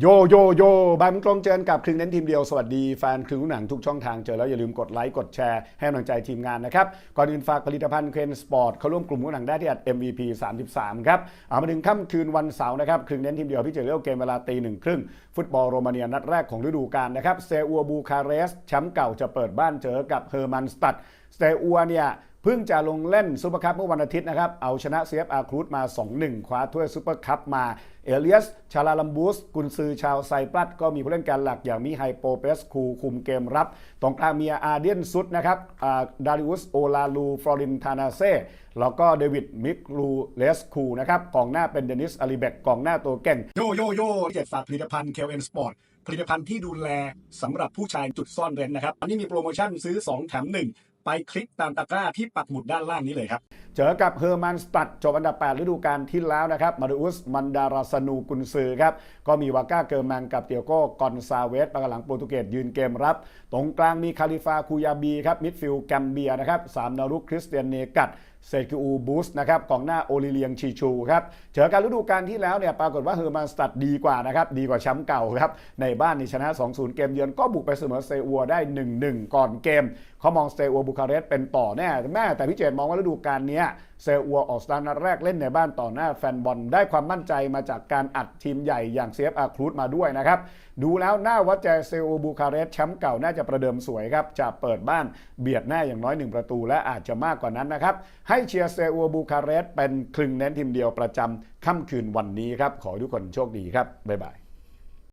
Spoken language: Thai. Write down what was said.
โยโยโยบายมึงตรงเจอกับครึ่งเน้นทีมเดียว สวัสดีแฟนครึ่งหนังทุกช่องทางเจอแล้วอย่าลืมกดไลค์กดแชร์ให้กำลังใจทีมงานนะครับ ก่อนอื่นฝากผลิตภัณฑ์เคนสปอร์ตเข้าร่วมกลุ่มหนังได้ที่อัด MVP 33 ครับ เอามาถึงค่ำคืนวันเสาร์นะครับครึ่งเน้นทีมเดียวพี่เจอเลี้ยวเกมเวลาตีหนึ่งครึ่งฟุตบอลโรมาเนียนัดแรกของฤดูกาลนะครับเซอัวบูคาเรสแชมป์เก่าจะเปิดบ้านเจอกับเฮอร์มันสตัดเซอัวเนี่ย เพิ่งจะลงเล่นซูเปอร์คัพเมื่อวันอาทิตย์นะครับ เอาชนะ CFA ครูดมา 2-1 คว้าถ้วยซูเปอร์คัพมา เอเลียส ชาลาลัมบูส กุนซือชาวไซปรัสก็มีผู้เล่นการหลักอย่างมิไฮโปเปสคูคุมเกมรับ ตรงกลางมีอาเดียนซุดนะครับดาริอุส โอลาลู ฟลอริน ทานาเซ่แล้วก็เดวิด มิกลูเลสคูนะครับกองหน้าเป็นเดนิส อาริเบกกองหน้าตัวเก่งโยโยโย่เจ็ดฝากผลิตภัณฑ์ KLN Sport ผลิตภัณฑ์ที่ดูแลสำหรับผู้ชายจุดซ่อนเร้นนะครับ อันนี้มีโปรโมชั่นซื้อ 2 แถม 1 ไปคลิกตามตะกร้าที่ปักหมุดด้านล่างนี้เลยครับ เจอกับเฮอร์มันสตัดจบอันดับ 8 ฤดูกาลที่แล้วนะครับมาริอุสมันดาราสนูกุนซือครับ ก็มีวาก้าเกิร์แมังกับเตียโก้กอนซาเวสปากหลังโปรตุเกสยืนเกมรับ ตรงกลางมีคาลิฟาคูยาบีครับมิดฟิลด์แกมเบียนะครับสามนารุคริสเตียนเนกัตเซกิอูบูสนะครับกองหน้าโอลิเลียงชีชูครับเจอกันฤดูกาลที่แล้วเนี่ยปรากฏว่าเฮอร์มันสตัดดีกว่านะครับดีกว่าแชมป์เก่าครับในบ้านนี่ชนะ 2-0 เกมเยือนก็บุกไปเสมอเซอัวได้ 1-1 ก่อนเกมเขามองเซอัวบููคาเรสต์เป็นต่อแน่แม่แต่พี่เจตมองว่าฤดูกาลนี้เซอัวออกสตาร์ทนัดแรกเล่นในบ้านต่อหน้าแฟนบอลได้ความมั่นใจมาจากการอัดทีมใหญ่อย่างเซฟอาครูดมาด้วยนะครับ ดูแล้วหน่าวัดใจเซอัวบูคาเรสต์แชมป์เก่าน่าจะประเดิมสวยครับ จะเปิดบ้านเบียดแน่อย่างน้อย 1 ประตูและอาจจะมากกว่านั้นนะครับ ให้เชียร์เซอัวบูคาเรสต์เป็นคลึงเน้นทีมเดียวประจำค่ำคืนวันนี้ครับขอทุกคนโชคดีครับบ๊ายบาย